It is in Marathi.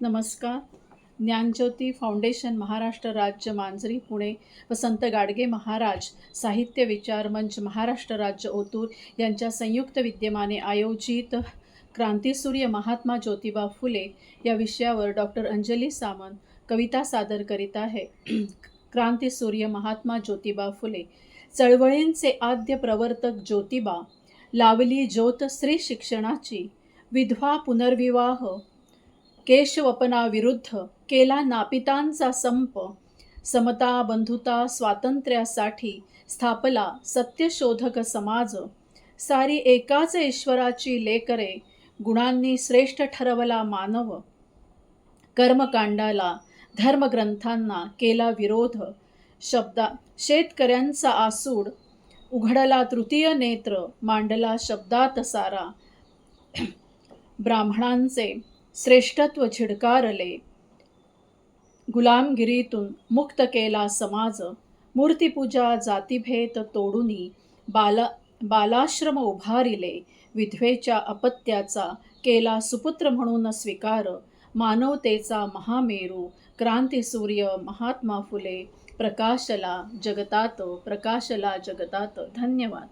नमस्कार. ज्ञानज्योती फाउंडेशन महाराष्ट्र राज्य मांजरी पुणे. व संत गाडगे महाराज साहित्य विचार मंच महाराष्ट्र राज्य ओतूर यांच्या संयुक्त विद्यमाने आयोजित क्रांतीसूर्य महात्मा ज्योतिबा फुले या विषयावर डॉक्टर अंजली सामंत कविता सादर करीत आहे. क्रांतीसूर्य महात्मा ज्योतिबा फुले चळवळींचे आद्य प्रवर्तक ज्योतिबा लावली ज्योत स्त्री शिक्षणाची विधवा पुनर्विवाह केशवपनाविरुद्ध केला नापितांचा संप. समता बंधुता स्वातंत्र्यासाठी स्थापला सत्यशोधक समाज. सारी एकाच ईश्वराची लेकरे गुणांनी श्रेष्ठ ठरवला मानव. कर्मकांडाला धर्मग्रंथांना केला विरोध. शब्दा शेतकऱ्यांचा आसूड. उघडला तृतीय नेत्र मांडला शब्दात सारा. ब्राह्मणांचे श्रेष्ठत्व छिडकारले. गुलामगिरीतून मुक्त केला समाज मूर्तिपूजा जातीभेद तोडूनी बाला बालाश्रम उभारिले. विधवेच्या अपत्याचा केला सुपुत्र म्हणून स्वीकार मानवतेचा महामेरू क्रांतीसूर्य महात्मा फुले प्रकाशला जगतात प्रकाशला जगतात. धन्यवाद.